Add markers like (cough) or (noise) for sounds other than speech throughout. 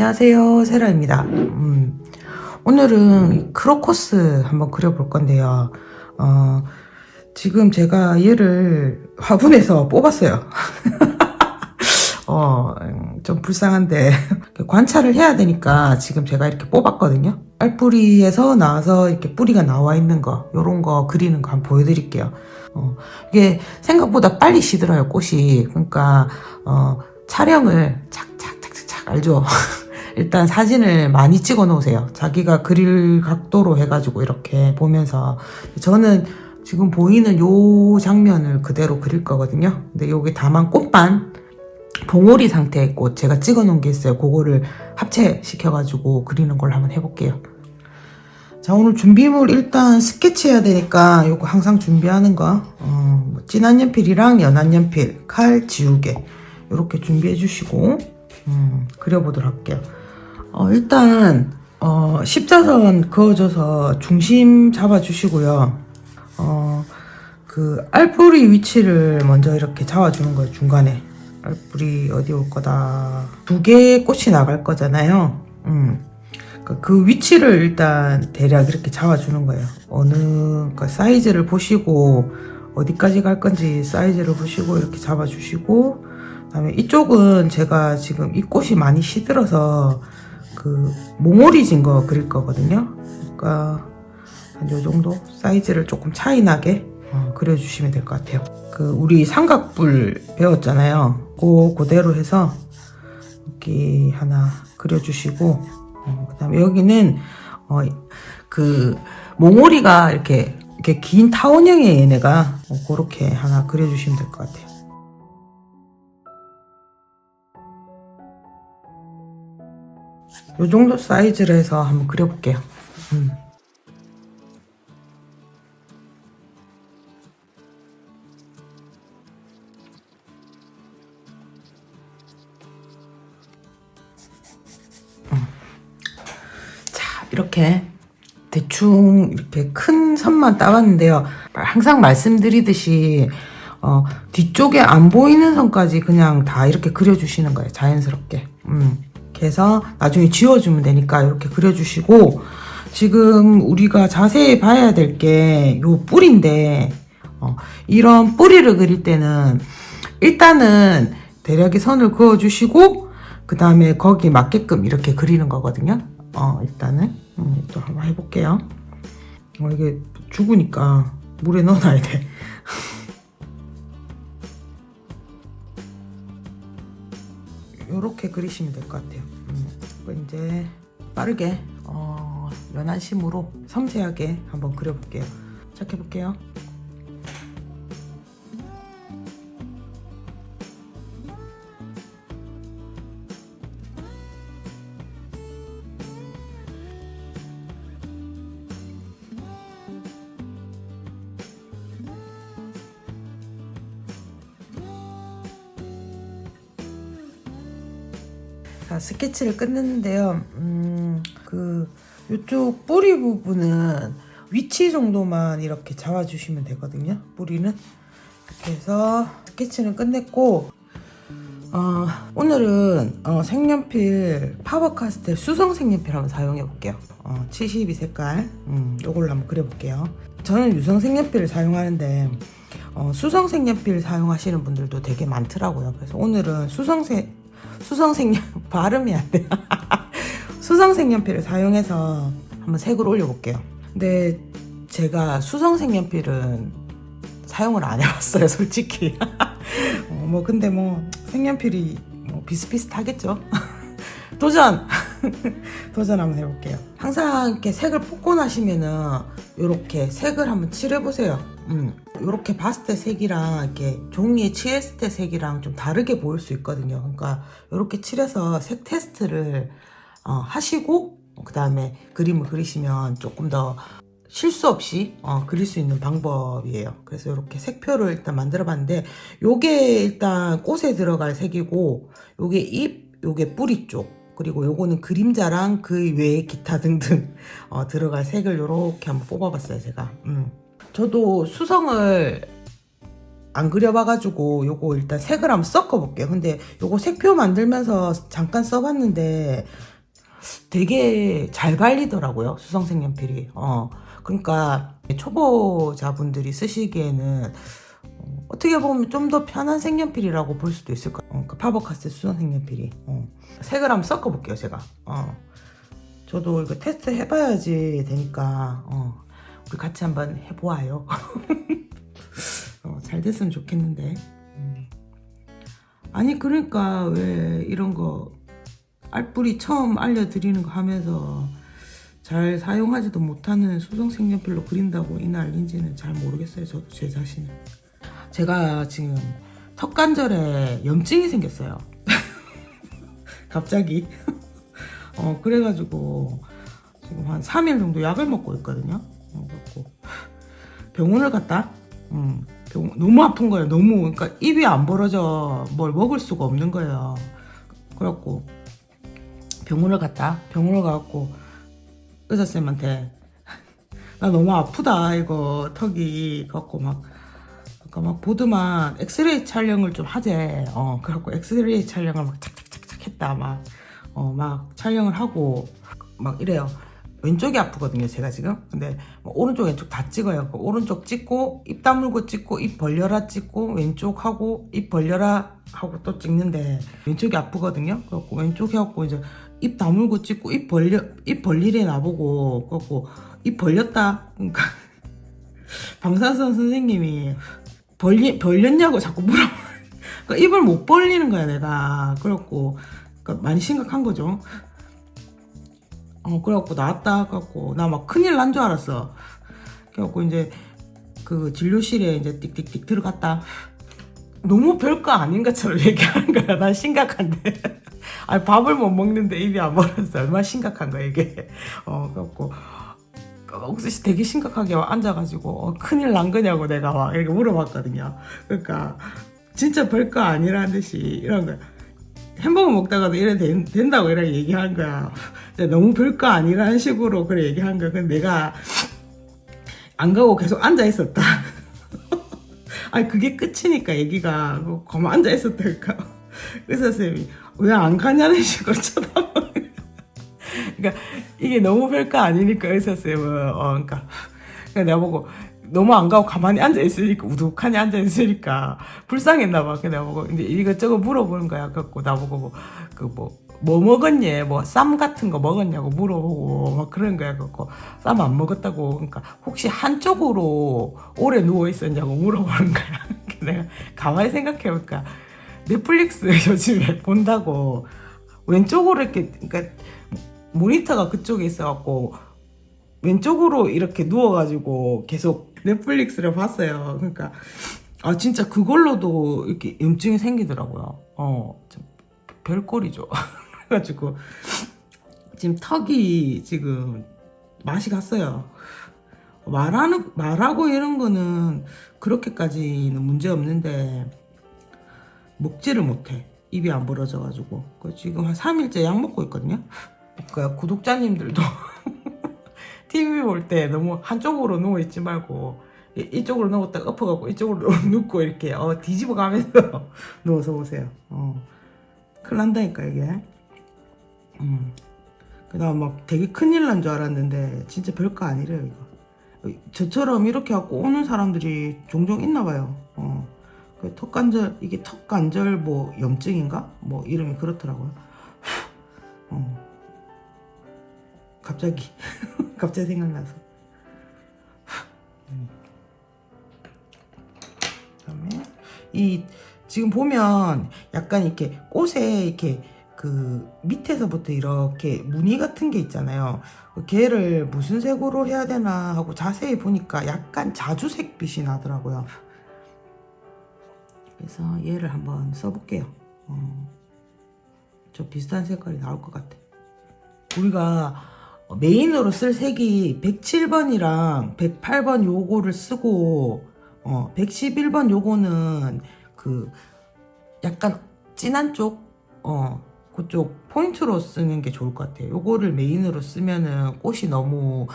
안녕하세요. 세라입니다. 음, 오늘은 크로코스 한번 그려볼 건데요. 어, 지금 제가 얘를 화분에서 뽑았어요. (laughs) 어, 음, 좀 불쌍한데 관찰을 해야 되니까 지금 제가 이렇게 뽑았거든요. 알뿌리에서 나와서 이렇게 뿌리가 나와 있는 거 요런 거 그리는 거 한번 보여드릴게요. 어, 이게 생각보다 빨리 시들어요 꽃이. 그러니까 어, 촬영을 착착착착착 알죠? (laughs) 일단 사진을 많이 찍어 놓으세요. 자기가 그릴 각도로 해가지고 이렇게 보면서 저는 지금 보이는 요 장면을 그대로 그릴 거거든요. 근데 여기 다만 꽃만 봉오리 상태의 꽃 제가 찍어 놓은 게 있어요. 그거를 합체시켜가지고 그리는 걸 한번 해볼게요. 자 오늘 준비물 일단 스케치 해야 되니까 요거 항상 준비하는 거 어, 뭐 진한 연필이랑 연한 연필, 칼, 지우개 이렇게 준비해 주시고 음, 그려보도록 할게요. 어, 일단 어, 십자선 그어줘서 중심 잡아주시고요. 어, 그 알뿌리 위치를 먼저 이렇게 잡아주는 거예요. 중간에 알뿌리 어디 올 거다. 두 개의 꽃이 나갈 거잖아요. 음. 그- 그 위치를 일단 대략 이렇게 잡아주는 거예요. 어느 그러니까 사이즈를 보시고 어디까지 갈 건지 사이즈를 보시고 이렇게 잡아주시고 그다음에 이쪽은 제가 지금 이 꽃이 많이 시들어서 그 몽오리진 거 그릴 거거든요. 그러니까 한 요 정도 사이즈를 조금 차이 나게 어, 그려주시면 될 것 같아요. 그 우리 삼각뿔 배웠잖아요. 그 그대로 해서 여기 하나 그려주시고 어, 그다음에 여기는 어, 그 몽오리가 이렇게 이렇게 긴 타원형의 얘네가 어, 그렇게 하나 그려주시면 될 것 같아요. 요 정도 사이즈로 해서 한번 그려볼게요. 음. 음. 자, 이렇게 대충 이렇게 큰 선만 따봤는데요. 항상 말씀드리듯이 어, 뒤쪽에 안 보이는 선까지 그냥 다 이렇게 그려주시는 거예요. 자연스럽게. 음. 그래서 나중에 지워주면 되니까 이렇게 그려주시고 지금 우리가 자세히 봐야 될 게 요 뿌리인데 어, 이런 뿌리를 그릴 때는 일단은 대략의 선을 그어주시고 그 다음에 거기 맞게끔 이렇게 그리는 거거든요. 어, 일단은 음, 또 한번 해볼게요. 어, 이게 죽으니까 물에 넣어놔야 돼. 요렇게 그리시면 될 것 같아요. 음, 이제 빠르게 어, 연한 심으로 섬세하게 한번 그려볼게요. 시작해볼게요. 자, 스케치를 끝냈는데요. 음, 그, 이쪽 뿌리 부분은 위치 정도만 이렇게 잡아주시면 되거든요. 뿌리는. 해서 스케치는 끝냈고, 어, 오늘은 어, 색연필 파버카스텔 수성 색연필 한번 사용해 볼게요. 어, 72 색깔. 음, 요걸로 한번 그려볼게요. 저는 유성 색연필을 사용하는데, 어, 수성 색연필 사용하시는 분들도 되게 많더라고요. 그래서 오늘은 수성 색, 수성색연 (laughs) 발음이 안 돼. 수성색연필을 사용해서 한번 색을 올려볼게요. 근데 제가 수성색연필은 사용을 안 해봤어요, (laughs) 솔직히. 어, 뭐 근데 뭐 색연필이 뭐 비슷비슷하겠죠. (laughs) 도전! (laughs) 도전 한번 해볼게요. 항상 이렇게 색을 뽑고 나시면은 이렇게 색을 한번 칠해보세요. 음, 이렇게 봤을 때 색이랑 이렇게 종이에 칠했을 때 색이랑 좀 다르게 보일 수 있거든요. 그러니까 이렇게 칠해서 색 테스트를 어, 하시고 그 다음에 그림을 그리시면 조금 더 실수 없이 어, 그릴 수 있는 방법이에요. 그래서 이렇게 색표를 일단 만들어 봤는데 요게 일단 꽃에 들어갈 색이고 요게 잎, 요게 뿌리 쪽 그리고 요거는 그림자랑 그 외에 기타 등등 (laughs) 어, 들어갈 색을 요렇게 한번 뽑아봤어요 제가. 음. 저도 수성을 안 그려봐가지고 요거 일단 색을 한번 섞어볼게요. 근데 요거 색표 만들면서 잠깐 써봤는데 되게 잘 발리더라고요. 수성 색 연필이. 어. 그러니까 초보자분들이 쓰시기에는 어, 어떻게 보면 좀 더 편한 색연필이라고 볼 수도 있을 거예요. 어, 그 파버카스텔 수성 색연필이. 어. 색을 한번 섞어볼게요, 제가. 어. 저도 이거 테스트 해봐야지 되니까, 어. 우리 같이 한번 해보아요. (laughs) 어, 잘 됐으면 좋겠는데. 음. 아니, 그러니까 왜 이런 거, 알뿌리 처음 알려드리는 거 하면서 잘 사용하지도 못하는 수성 색연필로 그린다고 이 난리인지는 잘 모르겠어요. 저도 제 자신은. 제가 지금 턱관절에 염증이 생겼어요. (laughs) 갑자기. (laughs) 어, 그래가지고 지금 한 3일 정도 약을 먹고 있거든요. 어, 그래갖고 병원을 갔다. 음, 병- 너무 아픈 거예요. 너무. 그러니까 입이 안 벌어져. 뭘 먹을 수가 없는 거예요. 그래갖고 병원을 갔다. 병원을 가갖고 의사 쌤한테 (laughs) 나 너무 아프다 이거 턱이 갖고 막 그러니까 막 보드만 엑스레이 촬영을 좀 하재. 어 그래갖고 엑스레이 촬영을 막 착착착착 했다. 막 어 막 촬영을 하고 막 이래요. 왼쪽이 아프거든요 제가 지금. 근데 뭐 오른쪽 왼쪽 다 찍어요. 그 오른쪽 찍고 입 다물고 찍고 입 벌려라 찍고 왼쪽 하고 입 벌려라 하고 또 찍는데 왼쪽이 아프거든요. 그래갖고 왼쪽 해갖고 이제 입 다물고 찍고 입 벌려 입 벌리래 나보고. 그래갖고 입 벌렸다. 그러니까 (laughs) 방사선 선생님이 벌리, 벌렸냐고 자꾸 물어. 그러니까 입을 못 벌리는 거야, 내가. 그래갖고, 그러니까 많이 심각한 거죠. 어, 그래갖고 나왔다. 그래갖고, 나 막 큰일 난 줄 알았어. 그래갖고 이제 그 진료실에 이제 띡띡띡 들어갔다. 너무 별거 아닌 것처럼 (laughs) 얘기하는 거야. 난 심각한데. (laughs) 아니, 밥을 못 먹는데 입이 안 벌었어. 얼마나 심각한 거야, 이게. 어, 그래갖고. 옥수 씨 되게 심각하게 앉아가지고 어, 큰일 난 거냐고 내가 막 이렇게 물어봤거든요. 그러니까 진짜 별거 아니라는 듯이 이런 거야. 햄버거 먹다가도 이래 된, 된다고 이렇게 얘기한 거야. 너무 별거 아니라는 식으로 그래 얘기한 거야. 근데 내가 안 가고 계속 앉아 있었다. (laughs) 아니 그게 끝이니까 얘기가 그 가만 앉아 있었다니까. 의사 선생님이 왜 안 가냐는 식으로 쳐다봐. 그러니까 이게 너무 별거 아니니까 의사 쌤은 어 그러니까 그러니까 내가 보고 너무 안 가고 가만히 앉아 있으니까 우두카니 앉아 있으니까 불쌍했나 봐. 그래서 내가 보고 근데 이것저것 물어보는 거야. 갖고 나보고 뭐 그 뭐 뭐 먹었니? 뭐 쌈 같은 거 먹었냐고 물어보고 막 그런 거야. 갖고 쌈 안 먹었다고 그러니까 혹시 한쪽으로 오래 누워 있었냐고 물어보는 거야. (laughs) 내가 가만히 생각해 보니까 넷플릭스 요즘에 (laughs) 본다고 왼쪽으로 이렇게 그러니까 모니터가 그쪽에 있어갖고 왼쪽으로 이렇게 누워가지고 계속 넷플릭스를 봤어요. 그러니까 아 진짜 그걸로도 이렇게 염증이 생기더라고요. 어, 좀 별꼴이죠. (laughs) 그래가지고 지금 턱이 지금 맛이 갔어요. 말하는 말하고 이런 거는 그렇게까지는 문제 없는데 먹지를 못해. 입이 안 벌어져가지고 그 지금 한 3일째 약 먹고 있거든요. 그러니까 구독자님들도 (laughs) TV 볼 때 너무 한쪽으로 누워 있지 말고 이- 이쪽으로 누웠다가 엎어가고 이쪽으로 (laughs) 눕고 이렇게 어, 뒤집어 가면서 (laughs) 누워서 보세요. 어. 큰일 난다니까 이게. 음. 그다음 막 되게 큰일 난 줄 알았는데 진짜 별거 아니래요 이거. 저처럼 이렇게 갖고 오는 사람들이 종종 있나 봐요. 어. 그 턱관절 이게 턱관절 뭐 염증인가? 뭐 이름이 그렇더라고요. 어. 갑자기 (laughs) 갑자기 생각나서. 음. 그다음에 이 지금 보면 약간 이렇게 꽃에 이렇게 그 밑에서부터 이렇게 무늬 같은 게 있잖아요. 그 걔를 무슨 색으로 해야 되나 하고 자세히 보니까 약간 자주색 빛이 나더라고요. 그래서 얘를 한번 써볼게요. 어, 저 비슷한 색깔이 나올 것 같아. 우리가 메인으로 쓸 색이 107번이랑 108번 요거를 쓰고 어, 111번 요거는 그 약간 진한 쪽 어, 그쪽 포인트로 쓰는 게 좋을 것 같아요. 요거를 메인으로 쓰면은 꽃이 너무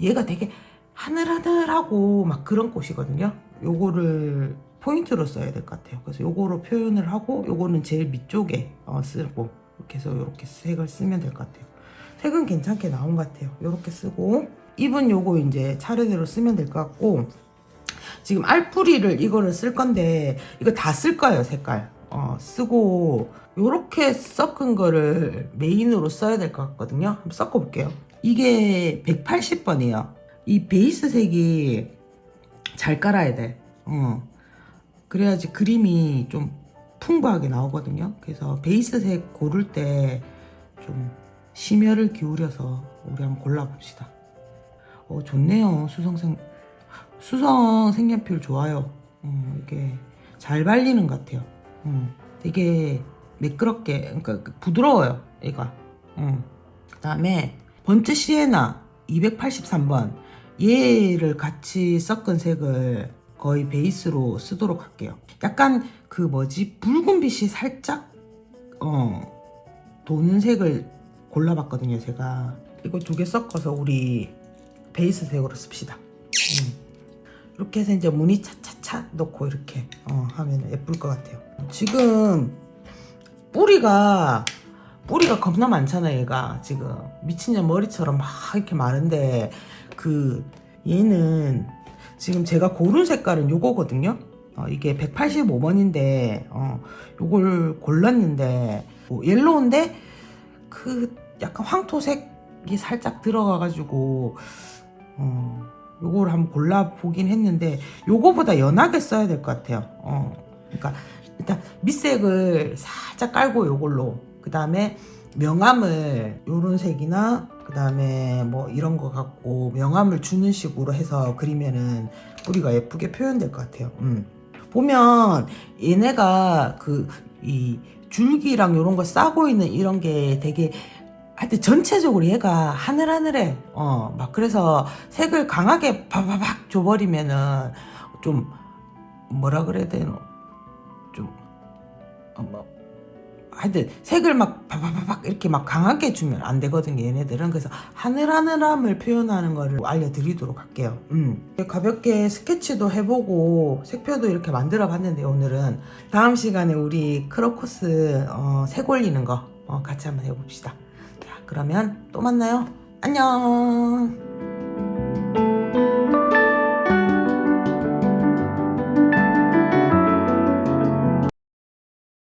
얘가 되게 하늘하늘하고 막 그런 꽃이거든요. 요거를 포인트로 써야 될 것 같아요. 그래서 요거로 표현을 하고 요거는 제일 밑쪽에 어, 쓰고 이렇게 해서 이렇게 색을 쓰면 될 것 같아요. 색은 괜찮게 나온 것 같아요. 이렇게 쓰고. 입은 요거 이제 차례대로 쓰면 될 것 같고. 지금 알뿌리를 이거를 쓸 건데 이거 다 쓸 거예요 색깔. 어, 쓰고 요렇게 섞은 거를 메인으로 써야 될 것 같거든요. 한번 섞어 볼게요. 이게 180번이에요. 이 베이스 색이 잘 깔아야 돼. 어. 그래야지 그림이 좀 풍부하게 나오거든요. 그래서 베이스 색 고를 때 좀 심혈을 기울여서 우리 한번 골라봅시다 어 좋네요 수성 생 수성 색연필 좋아요. 음, 이게 잘 발리는 것 같아요. 음, 되게 매끄럽게, 그러니까 그 부드러워요, 얘가. 음. 그다음에 번트 시에나 283번 얘를 같이 섞은 색을 거의 베이스로 쓰도록 할게요. 약간 그 뭐지 붉은 빛이 살짝 어 도는 색을 골라봤거든요, 제가. 이거 두 개 섞어서 우리 베이스 색으로 씁시다. 음. 이렇게 해서 이제 무늬 차차차 넣고 이렇게 어, 하면 예쁠 것 같아요. 지금 뿌리가 뿌리가 겁나 많잖아 얘가 지금 미친년 머리처럼 막 이렇게 많은데 그 얘는 지금 제가 고른 색깔은 요거거든요. 어, 이게 185번인데 어, 요걸 골랐는데 뭐 옐로우인데 그 약간 황토색이 살짝 들어가가지고 어, 요거를 한번 골라보긴 했는데 요거보다 연하게 써야 될 것 같아요. 어, 그러니까 일단 밑색을 살짝 깔고 요걸로 그 다음에 명암을 요런 색이나 그 다음에 뭐 이런 거 갖고 명암을 주는 식으로 해서 그리면은 뿌리가 예쁘게 표현될 것 같아요. 음. 보면 얘네가 그이 줄기랑 요런 거 싸고 있는 이런 게 되게 하여튼 전체적으로 얘가 하늘하늘해. 어, 막 그래서 색을 강하게 바바박 줘버리면은 좀 뭐라 그래야 되노? 좀, 어, 뭐, 하여튼 색을 막 바바바박 이렇게 막 강하게 주면 안 되거든요, 얘네들은. 그래서 하늘하늘함을 표현하는 거를 알려드리도록 할게요. 음. 가볍게 스케치도 해보고 색표도 이렇게 만들어 봤는데 오늘은 다음 시간에 우리 크로코스 어, 색 올리는 거 어, 같이 한번 해봅시다. 자, 그러면 또 만나요. 안녕.